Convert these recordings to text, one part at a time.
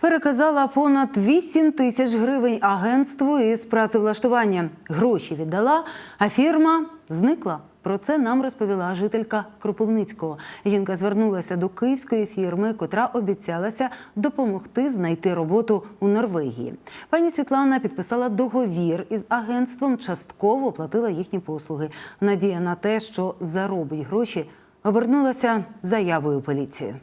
Переказала понад 8 тисяч гривень агентству із працевлаштування. Гроші віддала, а фірма зникла. Про це нам розповіла жителька Кропивницького. Жінка звернулася до київської фірми, котра обіцялася допомогти знайти роботу у Норвегії. Пані Світлана підписала договір із агентством, частково оплатила їхні послуги. Надія на те, що заробить гроші, обернулася заявою у поліцію.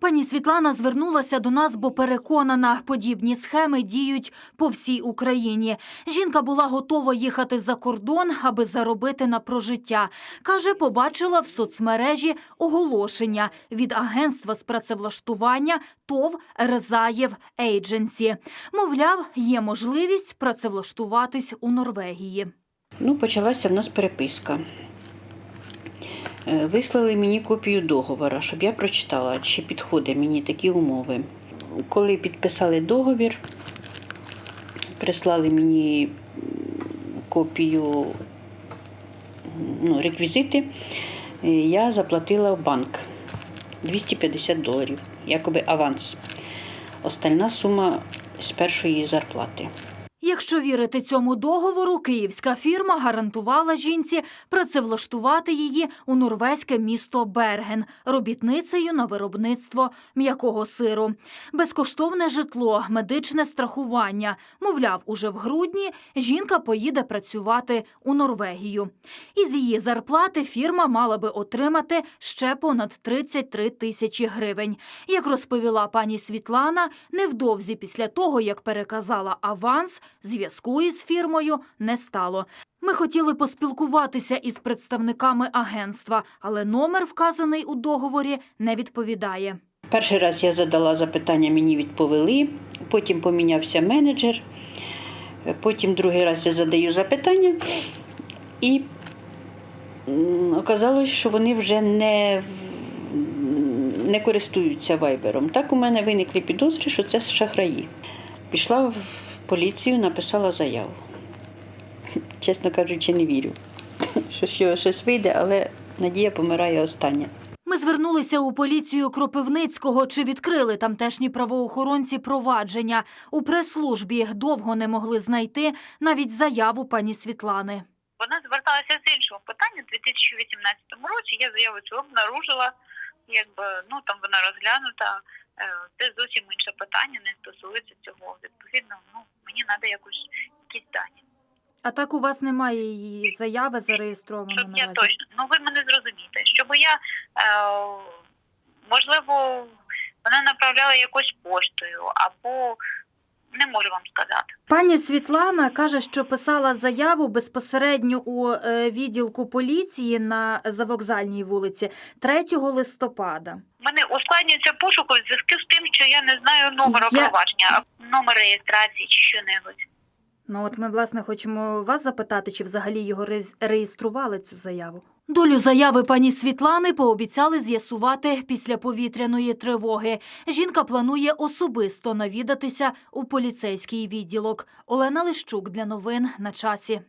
Пані Світлана звернулася до нас, бо переконана, подібні схеми діють по всій Україні. Жінка була готова їхати за кордон, аби заробити на прожиття. Каже, побачила в соцмережі оголошення від агентства з працевлаштування ТОВ Резаєв Ейдженсі. Мовляв, є можливість працевлаштуватись у Норвегії. Ну, почалася в нас переписка. Е, Вислали мені копію договора, щоб я прочитала, чи підходять мені такі умови. Коли підписали договір, прислали мені копію ну, реквізити, е, я заплатила в банк 250 доларів, якоби аванс. Остальна сума з першої зарплати. Якщо вірити цьому договору, київська фірма гарантувала жінці працевлаштувати її у норвезьке місто Берген робітницею на виробництво м'якого сиру. Безкоштовне житло, медичне страхування. Мовляв, уже в грудні жінка поїде працювати у Норвегію. Із її зарплати фірма мала би отримати ще понад 33 тисячі гривень. Як розповіла пані Світлана, невдовзі після того, як переказала аванс, зв'язку із фірмою не стало. Ми хотіли поспілкуватися із представниками агентства, але номер, вказаний у договорі, не відповідає. Перший раз я задала запитання, мені відповіли, потім помінявся менеджер, потім другий раз я задаю запитання, і оказалось, що вони вже не, не користуються вайбером. Так у мене виникли підозри, що це шахраї. Пішла в поліцію, написала заяву. Чесно кажучи, не вірю, що що щось вийде, але надія помирає остання. Ми звернулися у поліцію Кропивницького, чи відкрили тамтешні правоохоронці провадження. У прес-службі довго не могли знайти навіть заяву пані Світлани. Вона зверталася з іншого питання у 2018 році. Я заяву цю обнаружила, якби ну там вона розглянута. Е, Це зовсім інше питання, не стосується цього. Відповідно, ну мені треба якось якісь дані. А так у вас немає її заяви зареєстровано Щоб я наразі? точно, ну ви мене зрозумієте, щоб я е, можливо вона направляла якось поштою або не можу вам сказати. Пані Світлана каже, що писала заяву безпосередньо у е, відділку поліції на завокзальній вулиці 3 листопада. У мене ускладнюється пошук у зв'язку з тим, що я не знаю номер Я- провадження, номер реєстрації чи що-небудь. Ну от ми власне хочемо вас запитати, чи взагалі його реєс- реєстрували цю заяву. Долю заяви пані Світлани пообіцяли з'ясувати після повітряної тривоги. Жінка планує особисто навідатися у поліцейський відділок. Олена Лищук для новин на часі.